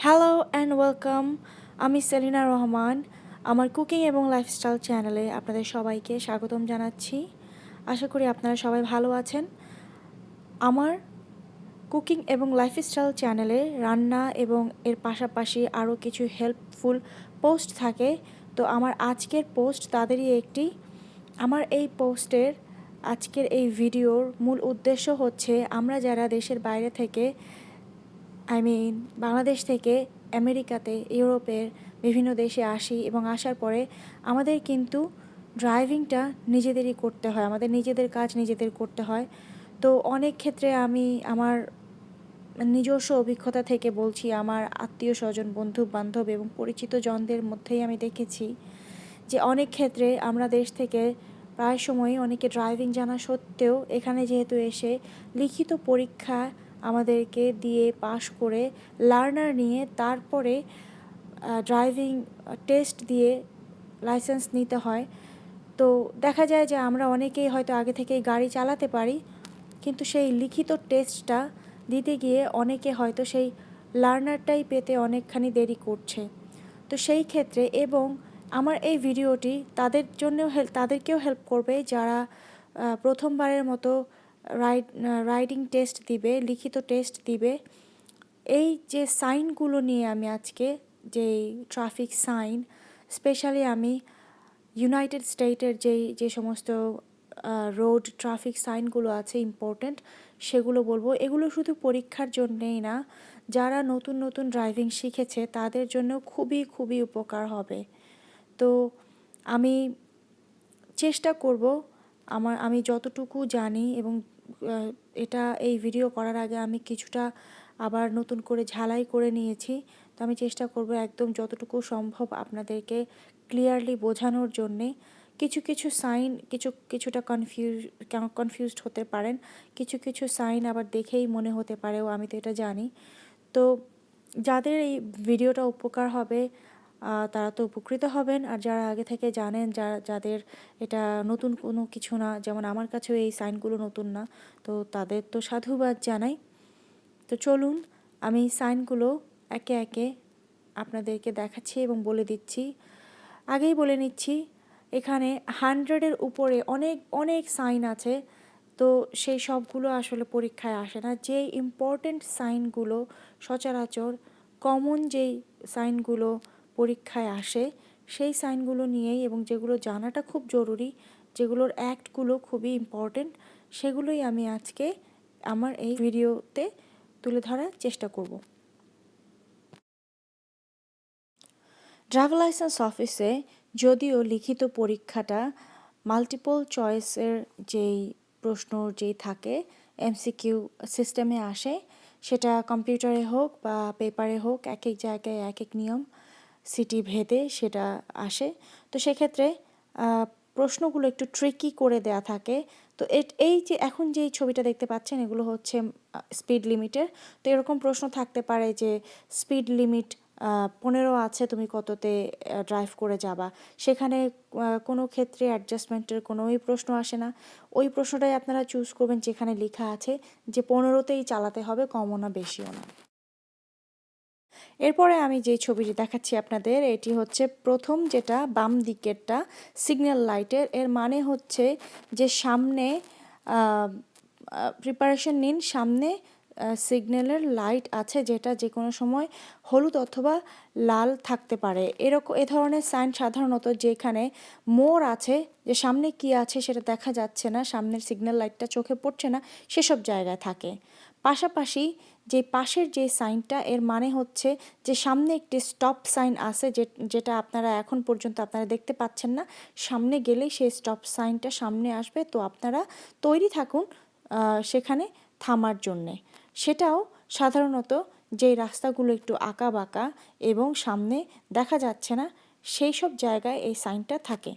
Hello and welcome আমি সেলিনা রহমান, আমার cooking এবং লাইফস্টাইল চ্যানেলে আপনাদের সবাইকে স্বাগতম জানাচ্ছি। আশা করি আপনারা সবাই ভালো আছেন। আমার কুকিং এবং লাইফস্টাইল চ্যানেলে রান্না এবং এর পাশাপাশি আরও কিছু হেল্পফুল পোস্ট থাকে। তো আমার আজকের পোস্ট তাদেরই একটি। আমার এই পোস্টের আজকের এই ভিডিওর মূল উদ্দেশ্য হচ্ছে, আমরা যারা দেশের বাইরে থেকে আই মিন বাংলাদেশ থেকে আমেরিকাতে ইউরোপের বিভিন্ন দেশে আসি এবং আসার পরে আমাদের কিন্তু ড্রাইভিংটা নিজেদেরই করতে হয়। আমাদের নিজেদের কাজ নিজেদের করতে হয়। তো অনেক ক্ষেত্রে আমি আমার নিজস্ব অভিজ্ঞতা থেকে বলছি, আমার আত্মীয় স্বজন বন্ধু বান্ধব এবং পরিচিত জনদের মধ্যেই আমি দেখেছি যে অনেক ক্ষেত্রে আমরা দেশ থেকে প্রায় সময়ই অনেকে ড্রাইভিং জানা সত্ত্বেও এখানে যেহেতু এসে লিখিত পরীক্ষা আমাদেরকে দিয়ে পাশ করে লার্নার নিয়ে তারপরে ড্রাইভিং টেস্ট দিয়ে লাইসেন্স নিতে হয়। তো দেখা যায় যে আমরা অনেকেই হয়তো আগে থেকেই গাড়ি চালাতে পারি, কিন্তু সেই লিখিত টেস্টটা দিতে গিয়ে অনেকে হয়তো সেই লার্নারটাই পেতে অনেকখানি দেরি করছে। তো সেই ক্ষেত্রে এবং আমার এই ভিডিওটি তাদের জন্যও হেল্প তাদেরকেও হেল্প করবে যারা প্রথমবারের মতো রাইড রাইডিং টেস্ট দিবে, লিখিত টেস্ট দিবে। এই যে সাইনগুলো নিয়ে আমি আজকে যেই ট্রাফিক সাইন স্পেশালি আমি ইউনাইটেড স্টেটের যেই, যে সমস্ত রোড ট্রাফিক সাইনগুলো আছে ইম্পর্ট্যান্ট সেগুলো বলব। এগুলো শুধু পরীক্ষার জন্যেই না, যারা নতুন নতুন ড্রাইভিং শিখেছে, তাদের জন্য খুবই খুবই উপকার হবে। তো আমি চেষ্টা করব, আমার, আমি যতটুকু জানি এবং এটা এই ভিডিও করার আগে আমি কিছুটা আবার নতুন করে ঝালাই করে নিয়েছি। তো আমি চেষ্টা করব একদম যতটুকু সম্ভব আপনাদেরকে ক্লিয়ারলি বোঝানোর জন্যে। কিছু কিছু সাইন কিছু, কিছুটা কনফিউজ কনফিউজড হতে পারেন। কিছু কিছু সাইন আবার দেখেই মনে হতে পারেও, আমি তো এটা জানি। তো যাদের এই ভিডিওটা উপকার হবে তারা তো উপকৃত হবেন। আর যারা আগে থেকে জানেন, যা, যাদের এটা নতুন কোনো কিছু না, যেমন আমার কাছেও এই সাইনগুলো নতুন না, তো তাদের তো সাধুবাদ জানাই। তো চলুন, আমি সাইনগুলো একে একে আপনাদেরকে দেখাচ্ছি এবং বলে দিচ্ছি। আগেই বলে নিচ্ছি, এখানে হান্ড্রেডের উপরে অনেক অনেক সাইন আছে, তো সেই সবগুলো আসলে পরীক্ষায় আসে না। যে ইম্পর্টেন্ট সাইনগুলো সচরাচর কমন যেই সাইনগুলো পরীক্ষায় আসে, সেই সাইনগুলো নিয়েই এবং যেগুলো জানাটা খুব জরুরি, যেগুলোর অ্যাক্টগুলো খুবই ইম্পর্টেন্ট, সেগুলোই আমি আজকে আমার এই ভিডিওতে তুলে ধরার চেষ্টা করব। ড্রাইভার লাইসেন্স অফিসে যদিও লিখিত পরীক্ষাটা মাল্টিপল চয়েসের যেই প্রশ্ন যেই থাকে এমসিকিউ সিস্টেমে আসে, সেটা কম্পিউটারে হোক বা পেপারে হোক, এক এক জায়গায় এক এক নিয়ম সিটি ভেদে সেটা আসে। তো সেক্ষেত্রে প্রশ্নগুলো একটু ট্রিকি করে দেয়া থাকে। তো এই যে এখন যেই ছবিটা দেখতে পাচ্ছেন, এগুলো হচ্ছে স্পিড লিমিটের তো এরকম প্রশ্ন থাকতে পারে যে স্পিড লিমিট পনেরো আছে, তুমি কততে ড্রাইভ করে যাবা? সেখানে কোনো ক্ষেত্রে অ্যাডজাস্টমেন্টের কোনোই প্রশ্ন আসে না। ওই প্রশ্নটাই আপনারা চুজ করবেন যেখানে লেখা আছে যে, পনেরোতেই চালাতে হবে, কমও না, বেশিও না। এরপরে আমি যে ছবিটি দেখাচ্ছি আপনাদের, এটি হচ্ছে প্রথম যেটা বাম দিকেরটা সিগন্যাল লাইটের এর। মানে হচ্ছে যে সামনে প্রিপারেশন নিন, সামনে সিগন্যালের লাইট আছে যেটা যে কোনো সময় হলুদ অথবা লাল থাকতে পারে। এরকম এ ধরনের সাইন সাধারণত যেখানে মোর আছে, যে সামনে কি আছে সেটা দেখা যাচ্ছে না, সামনের সিগন্যাল লাইটটা চোখে পড়ছে না, সেসব জায়গায় থাকে। পাশাপাশি যে পাশের যে সাইনটা, এর মানে হচ্ছে যে সামনে একটি স্টপ সাইন আছে যে, যেটা আপনারা এখন পর্যন্ত আপনারা দেখতে পাচ্ছেন না। সামনে গেলেই সেই স্টপ সাইনটা সামনে আসবে। তো আপনারা তৈরি থাকুন সেখানে থামার জন্যে। সেটাও সাধারণত যেই রাস্তাগুলো একটু আঁকা বাঁকা এবং সামনে দেখা যাচ্ছে না, সেই সব জায়গায় এই সাইনটা থাকে।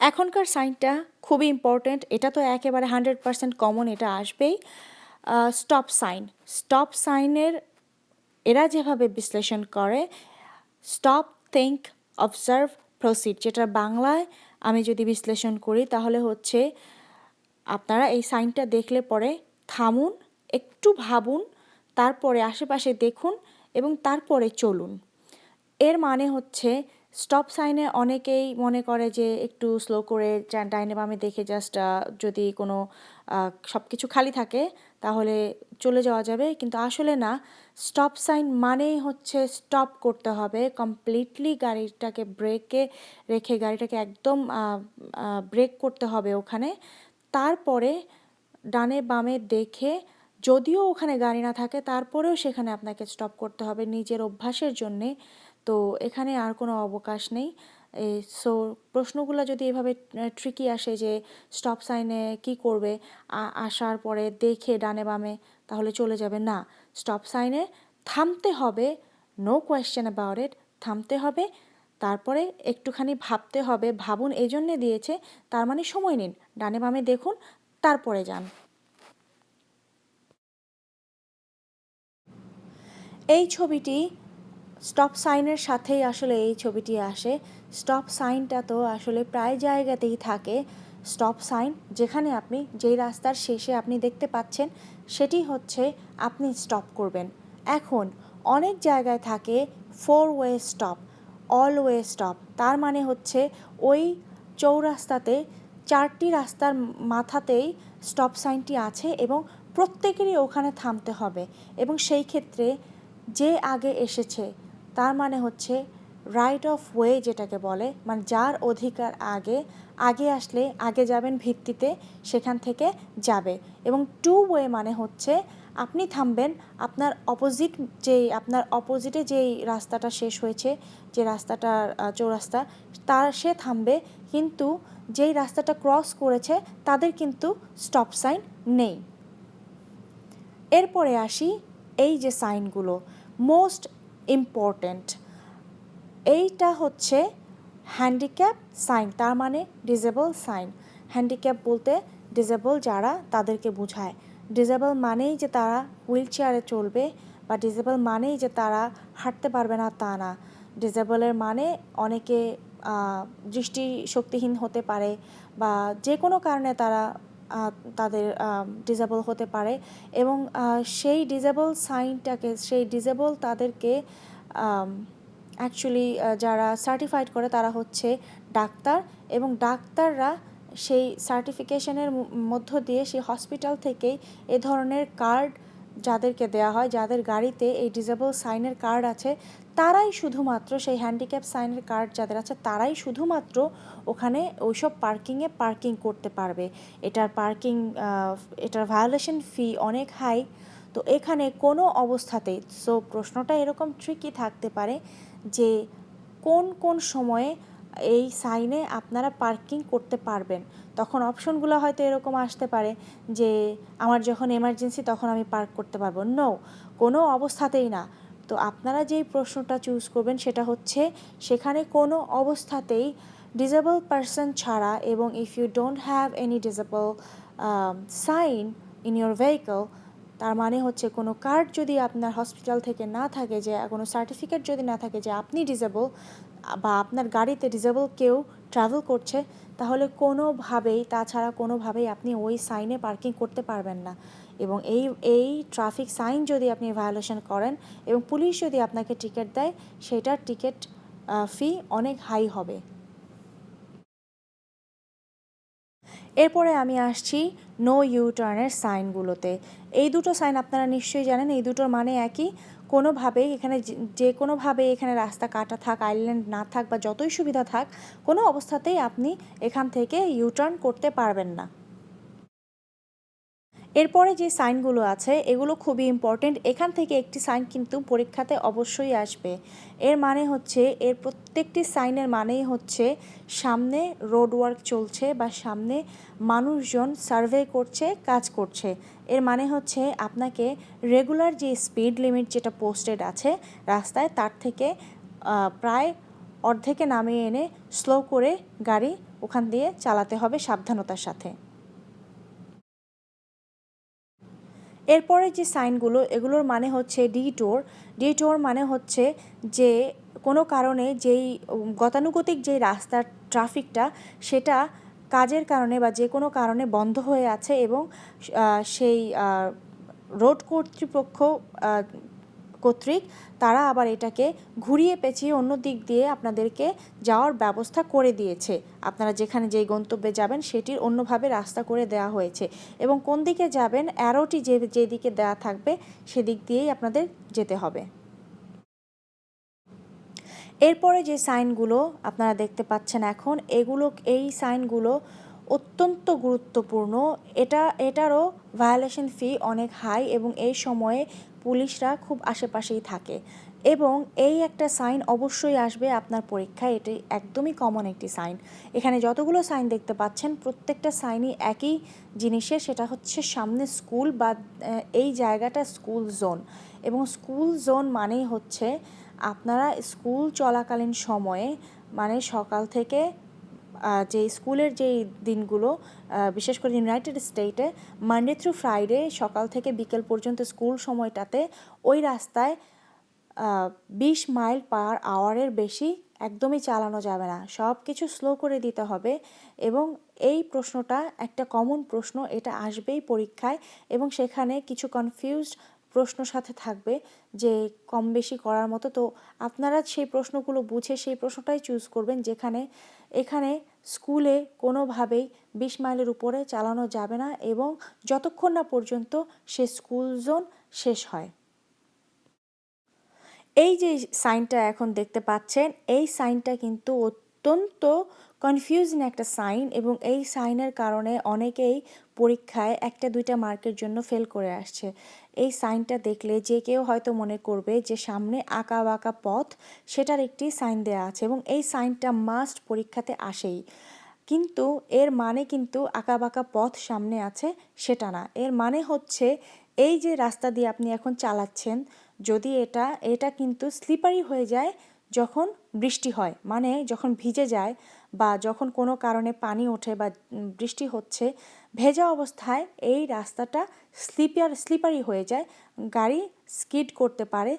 এখনকার সাইনটা খুবই ইম্পর্ট্যান্ট এটা তো একেবারে হান্ড্রেড পারসেন্ট কমন এটা আসবেই। স্টপ সাইন স্টপ সাইনের এরা যেভাবে বিশ্লেষণ করে স্টপ থিঙ্ক অবজার্ভ প্রসিড যেটা বাংলায় আমি যদি বিশ্লেষণ করি, তাহলে হচ্ছে আপনারা এই সাইনটা দেখলে পরে থামুন, একটু ভাবুন, তারপরে আশেপাশে দেখুন এবং তারপরে চলুন। এর মানে হচ্ছে স্টপ সাইনে অনেকেই মনে করে যে একটু স্লো করে ডাইনে বামে দেখে জাস্ট যদি কোনো সব কিছু খালি থাকে, তাহলে চলে যাওয়া যাবে। কিন্তু আসলে না স্টপ সাইন মানেই হচ্ছে স্টপ করতে হবে। কমপ্লিটলি গাড়িটাকে ব্রেকে রেখে গাড়িটাকে একদম ব্রেক করতে হবে ওখানে। তারপরে ডানে বামে দেখে যদিও ওখানে গাড়ি না থাকে, তারপরেও সেখানে আপনাকে স্টপ করতে হবে নিজের অভ্যাসের জন্যে। তো এখানে আর কোনো অবকাশ নেই। সো প্রশ্নগুলো যদি এভাবে ট্রিকি আসে যে স্টপ সাইনে কি করবে আসার পরে দেখে ডানে বামে তাহলে চলে যাবে। না স্টপ সাইনে থামতে হবে নো কোয়েশ্চেন অ্যাবাউট ইট থামতে হবে, তারপরে একটুখানি ভাবতে হবে, ভাবুন এই জন্যে দিয়েছে, তার মানে সময় নিন, ডানে বামে দেখুন, তারপরে যান। এই ছবিটি স্টপ সাইনের সাথেই আসলে এই ছবিটি আসে। স্টপ সাইনটা তো আসলে প্রায় জায়গাতেই থাকে। স্টপ সাইন যেখানে আপনি যেই রাস্তার শেষে আপনি দেখতে পাচ্ছেন, সেটি হচ্ছে আপনি স্টপ করবেন। এখন অনেক জায়গায় থাকে four way stop all way stop তার মানে হচ্ছে ওই চৌরাস্তাতে চারটি রাস্তার মাথাতেই স্টপ সাইনটি আছে এবং প্রত্যেকেরই ওখানে থামতে হবে এবং সেই ক্ষেত্রে যে আগে এসেছে তার মানে হচ্ছে রাইট অফ ওয়ে যেটাকে বলে মানে যার অধিকার আগে আগে আসলে আগে যাবেন ভিত্তিতে সেখান থেকে যাবে। এবং টু ওয়ে মানে হচ্ছে আপনি থামবেন আপনার অপোজিট যেই আপনার অপোজিটে যেই রাস্তাটা শেষ হয়েছে যে রাস্তাটার আহ, চৌরাস্তা তার সে থামবে কিন্তু যেই রাস্তাটা ক্রস করেছে তাদের কিন্তু স্টপ সাইন নেই। এরপরে আসি এই যে সাইনগুলো মোস্ট ইম্পর্ট্যান্ট এইটা হচ্ছে হ্যান্ডিক্যাপ সাইন তার মানে ডিজেবল সাইন হ্যান্ডিক্যাপ বলতে ডিজেবল যারা তাদেরকে বোঝায়। ডিজেবল মানেই যে তারা হুইল চেয়ারে চলবে বা ডিজেবল মানেই যে তারা হাঁটতে পারবে না তা না। ডিজেবলের মানে অনেকে আহ, দৃষ্টি শক্তিহীন হতে পারে বা যে কোনো কারণে তারা তাদের ডিজেবল হতে পারে এবং সেই ডিজেবল সাইনটাকে সেই ডিজেবল তাদেরকে অ্যাকচুয়ালি যারা সার্টিফাইড করে তারা হচ্ছে ডাক্তার এবং ডাক্তাররা সেই সার্টিফিকেশনের মধ্য দিয়ে সেই হসপিটাল থেকেই এ ধরনের কার্ড যাদেরকে দেওয়া হয়, যাদের গাড়িতে এই ডিজেবল সাইনের কার্ড আছে, তারাই শুধুমাত্র সেই হ্যান্ডিক্যাপ সাইনের কার্ড যাদের আছে, তারাই শুধুমাত্র ওখানে ওইসব পার্কিংয়ে পার্কিং করতে পারবে। এটার পার্কিং এটার ভায়োলেশন ফি অনেক হাই তো এখানে কোনো অবস্থাতেই সো প্রশ্নটা এরকম ট্রিকি থাকতে পারে যে কোন কোন সময়ে এই সাইনে আপনারা পার্কিং করতে পারবেন। তখন অপশনগুলো হয়তো এরকম আসতে পারে যে, আমার যখন এমার্জেন্সি তখন আমি পার্ক করতে পারব। নো, কোনো অবস্থাতেই না। তো আপনারা যেই প্রশ্নটা চুজ করবেন সেটা হচ্ছে, সেখানে কোনো অবস্থাতেই ডিজেবল পারসন ছাড়া এবং if you don't have any disable sign in your vehicle তার মানে হচ্ছে কোনো কার্ড যদি আপনার হসপিটাল থেকে না থাকে যে, কোনো সার্টিফিকেট যদি না থাকে যে আপনি ডিজেবল বা আপনার গাড়িতে ডিজেবল কেউ ট্রাভেল করছে, তাহলে কোনোভাবেই, তাছাড়া কোনোভাবেই আপনি ওই সাইনে পার্কিং করতে পারবেন না। এবং এই এই ট্রাফিক সাইন যদি আপনি ভায়োলেশন করেন এবং পুলিশ যদি আপনাকে টিকিট দেয়, সেটার টিকিট ফি অনেক হাই হবে। এরপরে আমি আসছি নো ইউ টার্নের সাইনগুলোতে। এই দুটো সাইন আপনারা নিশ্চয়ই জানেন, এই দুটোর মানে একই। কোনোভাবেই এখানে যে- কোনোভাবে এখানে রাস্তা কাটা থাক আইল্যান্ড না থাক বা যতই সুবিধা থাক, কোনো অবস্থাতেই আপনি এখান থেকে ইউ টার্ন করতে পারবেন না। এরপরে যে সাইনগুলো আছে, এগুলো খুবই ইম্পর্টেন্ট এখান থেকে একটি সাইন কিন্তু পরীক্ষাতে অবশ্যই আসবে। এর মানে হচ্ছে, এর প্রত্যেকটি সাইনের মানেই হচ্ছে, সামনে রোড ওয়ার্ক চলছে বা সামনে মানুষজন সার্ভে করছে, কাজ করছে। এর মানে হচ্ছে, আপনাকে রেগুলার যে স্পিড লিমিট যেটা পোস্টেড আছে, রাস্তায় তার থেকে প্রায় অর্ধেকে নামিয়ে এনে স্লো করে গাড়ি ওখান দিয়ে চালাতে হবে সাবধানতার সাথে। এরপরে যে সাইনগুলো, এগুলোর মানে হচ্ছে ডিটোর। ডিটোর মানে হচ্ছে যে কোনো কারণে যেই, গতানুগতিক যেই রাস্তার ট্রাফিকটা, সেটা কাজের কারণে বা যে কোনো কারণে বন্ধ হয়ে আছে এবং সেই রোড কর্তৃপক্ষ কর্তৃক তারা আবার এটাকে ঘুরিয়ে পেঁচিয়ে অন্য দিক দিয়ে আপনাদেরকে যাওয়ার ব্যবস্থা করে দিয়েছে। আপনারা যেখানে যেই গন্তব্যে যাবেন সেটির অন্যভাবে রাস্তা করে দেওয়া হয়েছে এবং কোন দিকে যাবেন অ্যারোটি যে যেদিকে দেওয়া থাকবে সেদিক দিয়েই আপনাদের যেতে হবে। এরপরে যে সাইনগুলো আপনারা দেখতে পাচ্ছেন এখন, এগুলো, এই সাইনগুলো অত্যন্ত গুরুত্বপূর্ণ। এটা, এটারও ভায়োলেশন ফি অনেক হাই এবং এই সময়ে পুলিশরা খুব আশেপাশেই থাকে। এবং এই একটা সাইন অবশ্যই আসবে আপনার পরীক্ষায়, এটি একদমই কমন একটি সাইন। এখানে যতগুলো সাইন দেখতে পাচ্ছেন, প্রত্যেকটা সাইনই একই জিনিসের, সেটা হচ্ছে সামনে স্কুল বা এই জায়গাটা স্কুল জোন। এবং স্কুল জোন মানেই হচ্ছে আপনারা স্কুল চলাকালীন সময়ে মানে সকাল থেকে যে স্কুলের যেই দিনগুলো বিশেষ করে ইউনাইটেড স্টেটে মানডে থ্রু ফ্রাইডে সকাল থেকে বিকেল পর্যন্ত স্কুল সময়টাতে ওই রাস্তায় বিশ মাইল পার আওয়ারের বেশি একদমই চালানো যাবে না। সব কিছু স্লো করে দিতে হবে এবং এই প্রশ্নটা একটা কমন প্রশ্ন, এটা আসবেই পরীক্ষায় এবং সেখানে কিছু কনফিউজড প্রশ্ন সাথে থাকবে যে কম বেশি করার মতো। তো আপনারা সেই প্রশ্নগুলো বুঝে সেই প্রশ্নটাই চুজ করবেন যেখানে, এখানে স্কুলে কোনোভাবেই বিশ মাইলের উপরে চালানো যাবে না এবং যতক্ষণ না পর্যন্ত সে স্কুল জোন শেষ হয়। এই যে সাইনটা এখন দেখতে পাচ্ছেন, এই সাইনটা কিন্তু অত্যন্ত কনফিউজিং একটা সাইন এবং এই সাইনের কারণে অনেকেই পরীক্ষায় একটা দুইটা মার্কের জন্য ফেল করে আসছে। এই সাইনটা দেখলে যে কেউ হয়তো মনে করবে যে সামনে আঁকা বাঁকা পথ, সেটার একটি সাইন দেওয়া আছে এবং এই সাইনটা মাস্ট পরীক্ষাতে আসেই। কিন্তু এর মানে কিন্তু আঁকা বাঁকা পথ সামনে আছে, সেটা না। এর মানে হচ্ছে এই যে রাস্তা দিয়ে আপনি এখন চালাচ্ছেন, যদি এটা এটা কিন্তু স্লিপারি হয়ে যায় যখন বৃষ্টি হয় মানে যখন ভিজে যায় বা যখন কোনো কারণে পানি ওঠে বা বৃষ্টি হচ্ছে, ভেজা অবস্থায় এই রাস্তাটা স্লিপার, স্লিপারি হয়ে যায়। গাড়ি স্কিড করতে পারে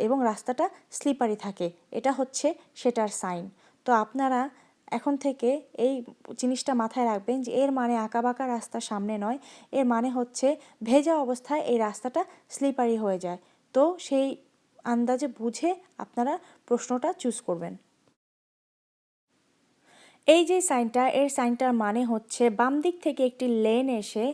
এবং রাস্তাটা স্লিপারি থাকে। এটা হচ্ছে সেটার সাইন। তো আপনারা এখন থেকে এই জিনিসটা মাথায় রাখবেন যে এর মানে আঁকাবাঁকা রাস্তা সামনে নয়। এর মানে হচ্ছে ভেজা অবস্থায় এই রাস্তাটা স্লিপারি হয়ে যায়। তো সেই আন্দাজে বুঝে আপনারা প্রশ্নটা চুজ করবেন। এই যে সাইনটা, এর সাইনটার মানে হচ্ছে বাম দিক থেকে একটি লেন এসে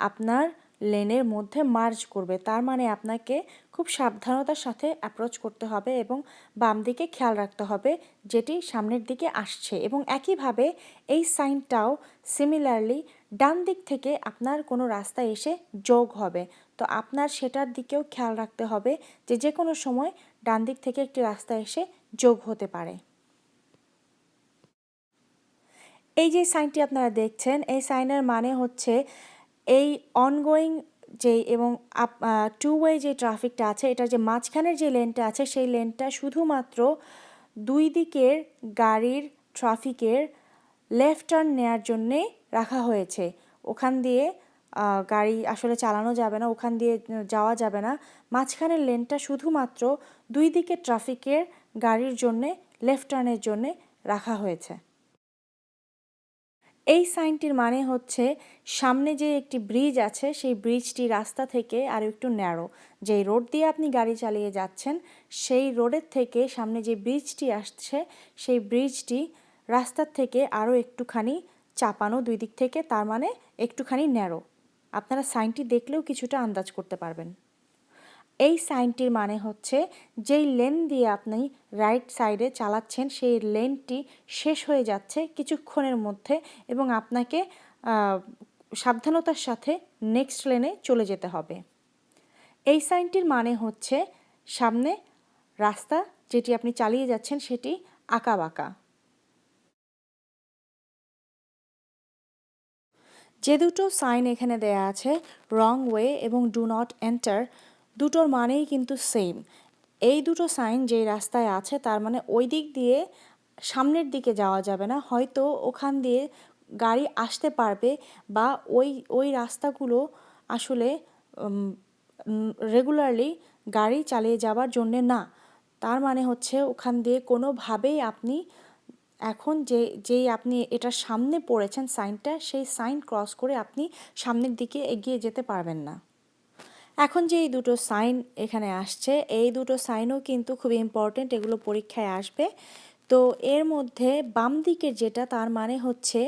আপনার লেনের মধ্যে মার্জ করবে। তার মানে আপনাকে খুব সাবধানতার সাথে অ্যাপ্রোচ করতে হবে এবং বাম দিকে খেয়াল রাখতে হবে যেটি সামনের দিকে আসছে এবং একইভাবে এই সাইনটাও সিমিলারলি ডান দিক থেকে আপনার কোনো রাস্তা এসে যোগ হবে। তো আপনার সেটার দিকেও খেয়াল রাখতে হবে যে যে কোনো সময় ডান দিক থেকে একটি রাস্তা এসে যোগ হতে পারে। এই যে সাইনটি আপনারা দেখছেন, এই সাইনের মানে হচ্ছে এই অনগোয়িং যে এবং টু ওয়ে যে ট্রাফিকটা আছে এটা যে মাঝখানের যে লেনটা আছে, সেই লেনটা শুধুমাত্র দুই দিকের গাড়ির ট্রাফিকের লেফট টার্ন নেয়ার জন্যে রাখা হয়েছে। ওখান দিয়ে গাড়ি আসলে চালানো যাবে না, ওখান দিয়ে যাওয়া যাবে না। মাঝখানের লেনটা শুধুমাত্র দুই দিকে ট্রাফিকের গাড়ির জন্যে লেফট টার্নের জন্যে রাখা হয়েছে। এই সাইনটির মানে হচ্ছে সামনে যে একটি ব্রিজ আছে, সেই ব্রিজটি রাস্তা থেকে আরও একটু ন্যারো। যেই রোড দিয়ে আপনি গাড়ি চালিয়ে যাচ্ছেন, সেই রোডের থেকে সামনে যে ব্রিজটি আসছে, সেই ব্রিজটি রাস্তার থেকে আরও একটুখানি চাপানো দুই দিক থেকে, তার মানে একটুখানি ন্যারো। আপনারা সাইনটি দেখলেও কিছুটা আন্দাজ করতে পারবেন। এই সাইনটির মানে হচ্ছে যেই লেন দিয়ে আপনি রাইট সাইডে চালাচ্ছেন, সেই লেনটি শেষ হয়ে যাচ্ছে কিছুক্ষণের মধ্যে এবং আপনাকে সাবধানতার সাথে নেক্সট লেনে চলে যেতে হবে। এই সাইনটির মানে হচ্ছে সামনে রাস্তা যেটি আপনি চালিয়ে যাচ্ছেন সেটি আঁকা বাঁকা যে দুটো সাইন এখানে দেয়া আছে রং ওয়ে এবং ডু নট এন্টার দুটোর মানেই কিন্তু সেম এই দুটো সাইন যেই রাস্তায় আছে, তার মানে ওই দিক দিয়ে সামনের দিকে যাওয়া যাবে না। হয়তো ওখান দিয়ে গাড়ি আসতে পারবে বা ওই ওই রাস্তাগুলো আসলে রেগুলারলি গাড়ি চালিয়ে যাওয়ার জন্যে না। তার মানে হচ্ছে ওখান দিয়ে কোনোভাবেই আপনি এখন যে, যেই আপনি এটার সামনে পড়েছেন সাইনটা সেই সাইন ক্রস করে আপনি সামনের দিকে এগিয়ে যেতে পারবেন না। এখন যে এই দুটো সাইন এখানে আসছে, এই দুটো সাইনও কিন্তু খুব ইম্পর্টেন্ট এগুলো পরীক্ষায় আসবে। তো এর মধ্যে বাম দিকের যেটা, তার মানে হচ্ছে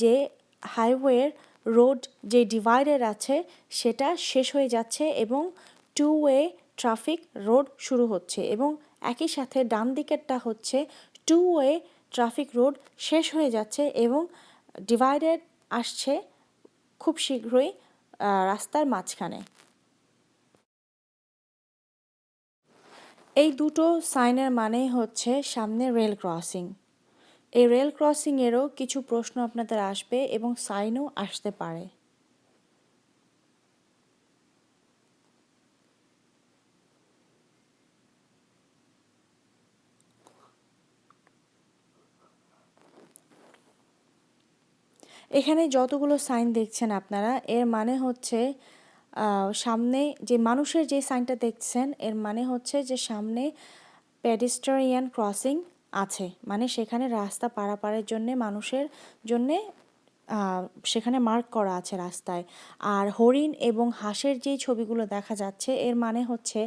যে হাইওয়ের রোড যে ডিভাইডার আছে, সেটা শেষ হয়ে যাচ্ছে এবং টু ওয়ে ট্রাফিক রোড শুরু হচ্ছে এবং একই সাথে ডান দিকেরটা হচ্ছে টু ওয়ে ট্রাফিক রোড শেষ হয়ে যাচ্ছে এবং ডিভাইডার আসছে খুব শীঘ্রই রাস্তার মাঝখানে। এই দুটো সাইনের মানে হচ্ছে সামনে রেল ক্রসিং। এই রেল ক্রসিংয়েরও কিছু প্রশ্ন আপনাদের আসবে এবং সাইনও আসতে পারে। এখানে যতগুলো সাইন দেখছেন আপনারা, এর মানে হচ্ছে সামনে যে মানুষের যে সাইনটা দেখছেন, এর মানে হচ্ছে যে সামনে প্যাডিস্টারিয়ান ক্রসিং আছে। মানে সেখানে রাস্তা পারাপারের জন্যে মানুষের জন্যে সেখানে মার্ক করা আছে রাস্তায়। আর হরিণ এবং হাঁসের যেই ছবিগুলো দেখা যাচ্ছে, এর মানে হচ্ছে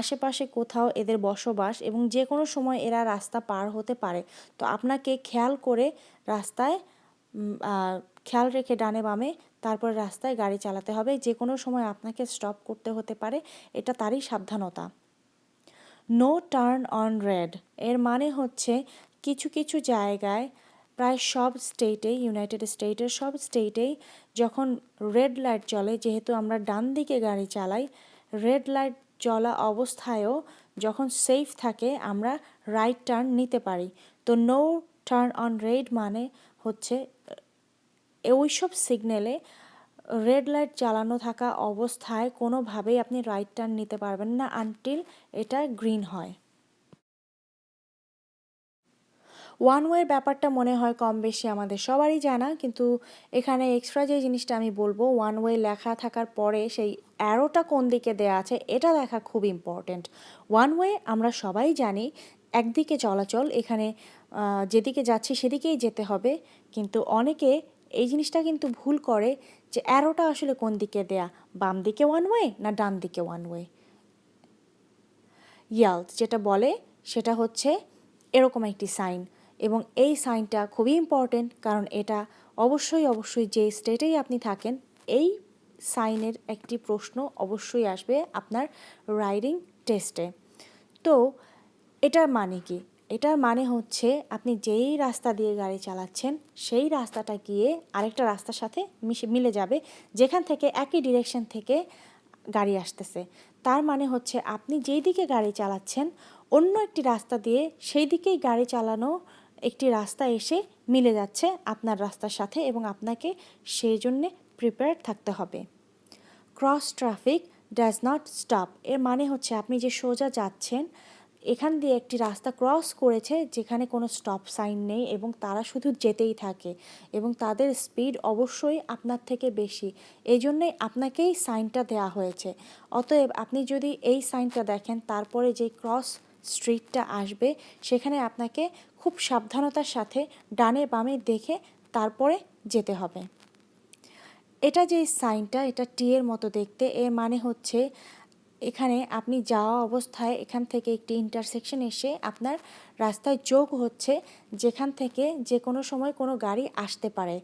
আশেপাশে কোথাও এদের বসবাস এবং যে কোনো সময় এরা রাস্তা পার হতে পারে। তো আপনাকে খেয়াল করে রাস্তায় খেয়াল রেখে ডানে বামে তারপর রাস্তায় গাড়ি চালাতে হবে যে কোনো সময় আপনাকে স্টপ করতে হতে পারে, এটা তারই সাবধানতা। নো টার্ন অন রেড এর মানে হচ্ছে কিছু কিছু জায়গায় প্রায় সব স্টেটেই ইউনাইটেড স্টেটের সব স্টেটেই যখন রেড লাইট চলে, যেহেতু আমরা ডান দিকে গাড়ি চালাই রেড লাইট চলা অবস্থায়ও যখন সেফ থাকে, আমরা রাইট টার্ন নিতে পারি। তো নো টার্ন অন রেড মানে হচ্ছে ওইসব সিগন্যালে রেড লাইট চালানো থাকা অবস্থায় কোনোভাবেই আপনি রাইট টার্ন নিতে পারবেন না আনটিল এটা গ্রিন হয়। ওয়ান ওয়ের ব্যাপারটা মনে হয় কম বেশি আমাদের সবারই জানা, কিন্তু এখানে এক্সট্রা যে জিনিসটা আমি বলব ওয়ান ওয়ে লেখা থাকার পরে সেই অ্যারোটা কোন দিকে দেয়া আছে, এটা দেখা খুব ইম্পর্টেন্ট ওয়ান ওয়ে আমরা সবাই জানি, একদিকে চলাচল, এখানে যেদিকে যাচ্ছি সেদিকেই যেতে হবে, কিন্তু অনেকে এই জিনিসটা কিন্তু ভুল করে যে অ্যারোটা আসলে কোন দিকে দেয়া? বাম দিকে ওয়ান ওয়ে না ডান দিকে ওয়ান ওয়ে ইয়াল্ট যেটা বলে সেটা হচ্ছে এরকম একটি সাইন এবং এই সাইনটা খুবই ইম্পর্টেন্ট কারণ এটা অবশ্যই অবশ্যই যে স্টেটেই আপনি থাকেন, এই সাইনের একটি প্রশ্ন অবশ্যই আসবে আপনার রাইডিং টেস্টে তো এটার মানে কি? এটার মানে হচ্ছে আপনি যেই রাস্তা দিয়ে গাড়ি চালাচ্ছেন, সেই রাস্তাটা গিয়ে আরেকটা রাস্তার সাথে মিশে, মিলে যাবে, যেখান থেকে একই ডিরেকশন থেকে গাড়ি আসতেছে। তার মানে হচ্ছে আপনি যেই দিকে গাড়ি চালাচ্ছেন, অন্য একটি রাস্তা দিয়ে সেই দিকেই গাড়ি চালানো একটি রাস্তা এসে মিলে যাচ্ছে আপনার রাস্তার সাথে এবং আপনাকে সেই জন্যে প্রিপেয়ার থাকতে হবে। Cross traffic does not stop এর মানে হচ্ছে আপনি যে সোজা যাচ্ছেন এখান দিয়ে একটি রাস্তা ক্রস করেছে যেখানে কোনো স্টপ সাইন নেই এবং তারা শুধু যেতেই থাকে এবং তাদের স্পিড অবশ্যই আপনার থেকে বেশি। এই জন্যই আপনাকেই সাইনটা দেওয়া হয়েছে। অতএব আপনি যদি এই সাইনটা দেখেন, তারপরে যে ক্রস স্ট্রিটটা আসবে, সেখানে আপনাকে খুব সাবধানতার সাথে ডানে বামে দেখে তারপরে যেতে হবে। এটা যে সাইনটা এটা টি এর মতো দেখতে। এর মানে হচ্ছে এখানে আপনি যাওয়া অবস্থায় এখান থেকে একটি ইন্টারসেকশন এসে আপনার রাস্তায় যোগ হচ্ছে যেখান থেকে যে কোনো সময় কোনো গাড়ি আসতে পারে।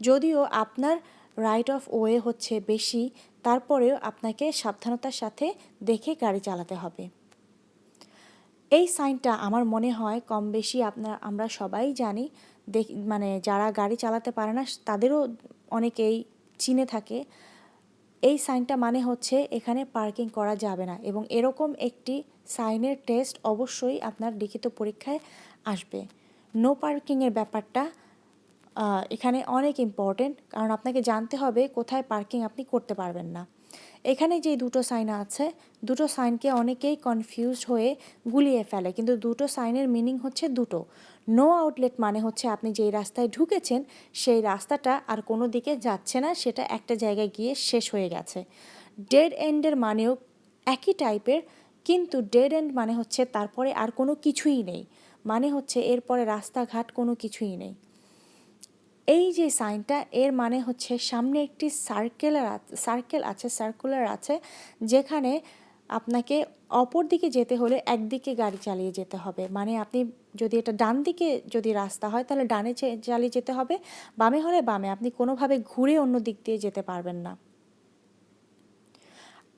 যদিও আপনার রাইট অফ ওয়ে হচ্ছে বেশি, তারপরেও আপনাকে সাবধানতার সাথে দেখে গাড়ি চালাতে হবে। এই সাইনটা আমার মনে হয় কম বেশি আপনার আমরা সবাই জানি মানে যারা গাড়ি চালাতে পারে না, তাদেরও অনেকেই চিনে থাকে। এই সাইনটা মানে হচ্ছে এখানে পার্কিং করা যাবে না এবং এরকম একটি সাইনের টেস্ট অবশ্যই আপনার লিখিত পরীক্ষায় আসবে। নো পার্কিংয়ের ব্যাপারটা এখানে অনেক ইম্পর্টেন্ট কারণ আপনাকে জানতে হবে কোথায় পার্কিং আপনি করতে পারবেন না। এখানে যে দুটো সাইন আছে, দুটো সাইনকে অনেকেই কনফিউজ হয়ে গুলিয়ে ফেলে, কিন্তু দুটো সাইনের মিনিং হচ্ছে দুটো। নো আউটলেট মানে হচ্ছে আপনি যেই রাস্তায় ঢুকেছেন, সেই রাস্তাটা আর কোনো দিকে যাচ্ছে না, সেটা একটা জায়গায় গিয়ে শেষ হয়ে গেছে। ডেড এন্ডের মানেও একই টাইপের কিন্তু ডেড এন্ড মানে হচ্ছে তারপরে আর কোনো কিছুই নেই। মানে হচ্ছে এরপরে রাস্তাঘাট কোনো কিছুই নেই। এই যে সাইনটা, এর মানে হচ্ছে সামনে একটি সার্কেলার সার্কেল আছে সার্কুলার আছে, যেখানে আপনাকে অপর দিকে যেতে হলে একদিকে গাড়ি চালিয়ে যেতে হবে। মানে আপনি যদি এটা ডান দিকে যদি রাস্তা হয়, তাহলে ডানে চালিয়ে যেতে হবে। বামে হলে বামে। আপনি কোনোভাবে ঘুরে অন্য দিক দিয়ে যেতে পারবেন না।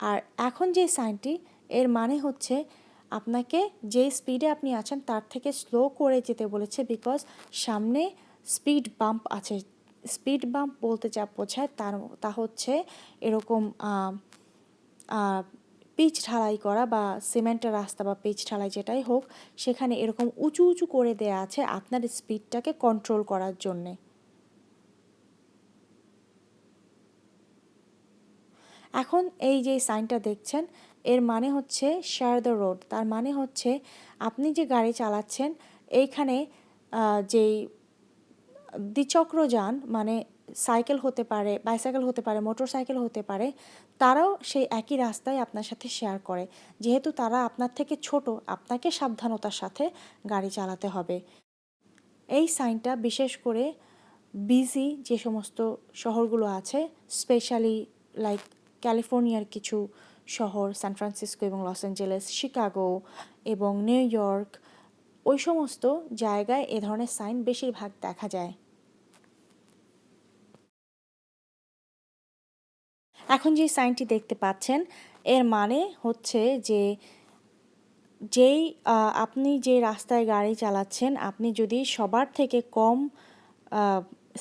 আর এখন যে সাইনটি, এর মানে হচ্ছে আপনাকে যে স্পিডে আপনি আছেন, তার থেকে স্লো করে যেতে বলেছে বিকজ সামনে স্পিড বাম্প আছে। স্পিড বাম্প বলতে যা বোঝায়, তার, তা হচ্ছে এরকম পিচ ঢালাই করা বা সিমেন্টের রাস্তা বা পিচ ঢালাই যেটাই হোক, সেখানে এরকম উঁচু উঁচু করে দেয়া আছে আপনার স্পিডটাকে কন্ট্রোল করার জন্যে। এখন এই যে সাইনটা দেখছেন, এর মানে হচ্ছে শেয়ার দ্য রোড তার মানে হচ্ছে আপনি যে গাড়ি চালাচ্ছেন, এইখানে যেই দ্বিচক্র যান মানে সাইকেল হতে পারে বাইসাইকেল হতে পারে মোটর সাইকেল হতে পারে, তারাও সেই একই রাস্তায় আপনার সাথে শেয়ার করে। যেহেতু তারা আপনার থেকে ছোট, আপনাকে সাবধানতার সাথে গাড়ি চালাতে হবে। এই সাইনটা বিশেষ করে বিজি যে সমস্ত শহরগুলো আছে স্পেশালি লাইক ক্যালিফোর্নিয়ার কিছু শহর সান ফ্রান্সিসকো এবং লস অ্যাঞ্জেলেস শিকাগো এবং নিউ ইয়র্ক ওই সমস্ত জায়গায় এ ধরনের সাইন বেশিরভাগ দেখা যায়। এখন যে সাইনটি দেখতে পাচ্ছেন, এর মানে হচ্ছে যে যেই আপনি যে রাস্তায় গাড়ি চালাচ্ছেন, আপনি যদি সবার থেকে কম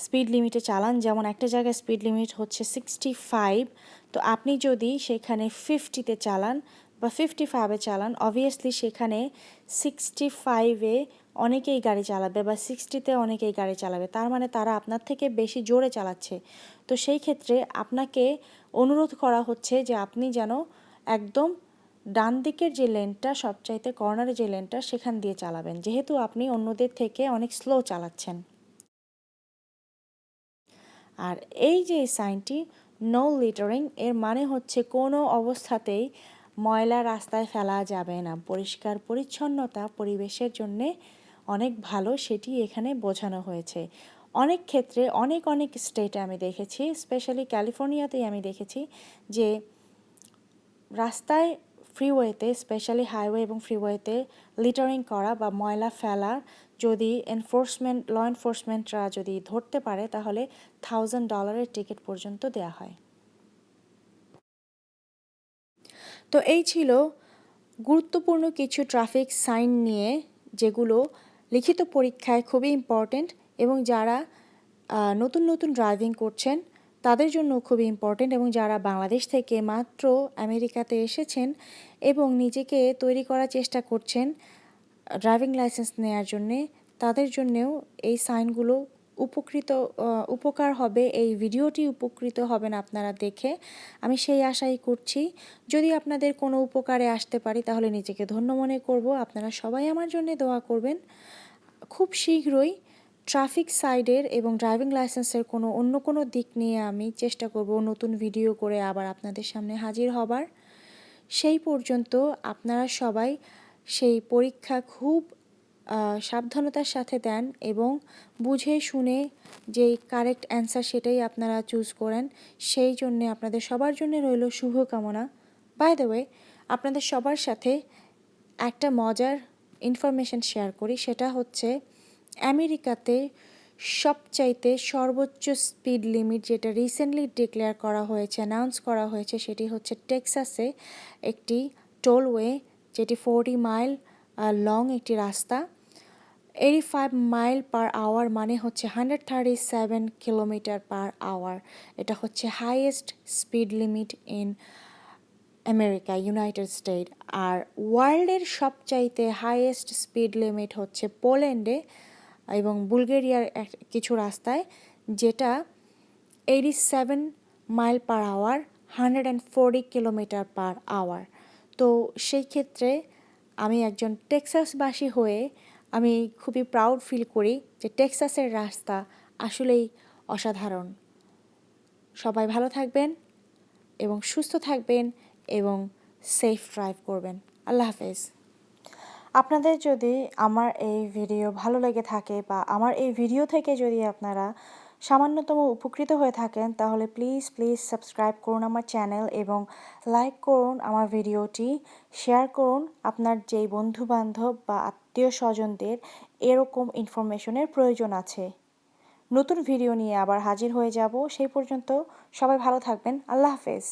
স্পিড লিমিটে চালান, যেমন একটা জায়গায় স্পিড লিমিট হচ্ছে সিক্সটি ফাইভ তো আপনি যদি সেখানে ফিফটিতে চালান বা ফিফটি ফাইভে চালান অবভিয়াসলি সেখানে সিক্সটি ফাইভে অনেকেই গাড়ি চালাবে বা সিক্সটিতে অনেকেই গাড়ি চালাবে। তার মানে তারা আপনার থেকে বেশি জোরে চালাচ্ছে। তো সেই ক্ষেত্রে আপনাকে অনুরোধ করা হচ্ছে যে আপনি যেন একদম ডান দিকের যে লেনটা, সবচাইতে কর্নারে যে লেনটা, সেখান দিয়ে চালাবেন। যেহেতু আপনি অন্যদের থেকে অনেক স্লো চালাচ্ছেন। আর এই যে সাইনটি, নো লিটারিং এর মানে হচ্ছে কোনো অবস্থাতেই ময়লা রাস্তায় ফেলা যাবে না। পরিষ্কার পরিচ্ছন্নতা পরিবেশের জন্যে অনেক ভালো, সেটি এখানে বোঝানো হয়েছে। অনেক ক্ষেত্রে, অনেক অনেক স্টেটে আমি দেখেছি স্পেশালি ক্যালিফোর্নিয়াতেই আমি দেখেছি যে রাস্তায় ফ্রিওয়েতে স্পেশালি হাইওয়ে এবং ফ্রিওয়েতে লিটারিং করা বা ময়লা ফেলা যদি এনফোর্সমেন্ট ল এনফোর্সমেন্টরা যদি ধরতে পারে, তাহলে থাউজেন্ড ডলারের টিকিট পর্যন্ত দেয়া হয়। তো এই ছিল গুরুত্বপূর্ণ কিছু ট্রাফিক সাইন নিয়ে যেগুলো লিখিত পরীক্ষায় খুবই ইম্পর্টেন্ট এবং যারা নতুন নতুন ড্রাইভিং করছেন, তাদের জন্য খুবই ইম্পর্টেন্ট এবং যারা বাংলাদেশ থেকে মাত্র আমেরিকাতে এসেছেন এবং নিজেকে তৈরি করার চেষ্টা করছেন ড্রাইভিং লাইসেন্স নেওয়ার জন্যে, তাদের জন্যেও এই সাইনগুলো উপকৃত উপকার হবে, এই ভিডিওটি উপকৃত হবেন আপনারা দেখে। আমি সেই আশাই করছি, যদি আপনাদের কোনো উপকারে আসতে পারি, তাহলে নিজেকে ধন্য মনে করব। আপনারা সবাই আমার জন্য দোয়া করবেন। খুব শীঘ্রই ট্রাফিক সাইডের এবং ড্রাইভিং লাইসেন্সের কোনো অন্য কোনো দিক নিয়ে আমি চেষ্টা করব নতুন ভিডিও করে আবার আপনাদের সামনে হাজির হবার। সেই পর্যন্ত আপনারা সবাই সেই পরীক্ষা খুব সাবধানতার সাথে দেন এবং বুঝে শুনে যেই কারেক্ট অ্যান্সার সেটাই আপনারা চুজ করেন, সেই জন্যে আপনাদের সবার জন্য রইল শুভকামনা। বাই দ্য ওয়ে, আপনাদের সবার সাথে একটা মজার ইনফরমেশান শেয়ার করি, সেটা হচ্ছে আমেরিকাতে সবচাইতে সর্বোচ্চ স্পিড লিমিট যেটা রিসেন্টলি ডিক্লেয়ার করা হয়েছে অ্যানাউন্স করা হয়েছে, সেটি হচ্ছে টেক্সাসে একটি টোলওয়ে যেটি ফোরটি মাইল লং একটি রাস্তা। Eighty five mile per hour মানে হচ্ছে hundred thirty seven kilometre per hour এটা হচ্ছে highest speed limit in America United State আর ওয়ার্ল্ডের সবচাইতে হাইয়েস্ট স্পিড লিমিট হচ্ছে পোল্যান্ডে। এবং বুলগেরিয়ার কিছু রাস্তায়, যেটা eighty seven mile per hour hundred and forty kilometre per hour তো সেই ক্ষেত্রে আমি একজন টেক্সাসবাসী হয়ে আমি খুবই প্রাউড ফিল করি যে টেক্সাসের রাস্তা আসলেই অসাধারণ। সবাই ভালো থাকবেন এবং সুস্থ থাকবেন এবং সেফ ড্রাইভ করবেন। আল্লাহ হাফেজ। আপনাদের যদি আমার এই ভিডিও ভালো লেগে থাকে বা আমার এই ভিডিও থেকে যদি আপনারা সামান্যতম উপকৃত হয়ে থাকেন, তাহলে প্লিজ প্লিজ সাবস্ক্রাইব করুন আমার চ্যানেল এবং লাইক করুন আমার ভিডিওটি শেয়ার করুন আপনার যেই বন্ধু বান্ধব বা আত্মীয় স্বজনদের এরকম ইনফরমেশনের প্রয়োজন আছে। নতুন ভিডিও নিয়ে আবার হাজির হয়ে যাব। সেই পর্যন্ত সবাই ভালো থাকবেন। আল্লাহ হাফেজ।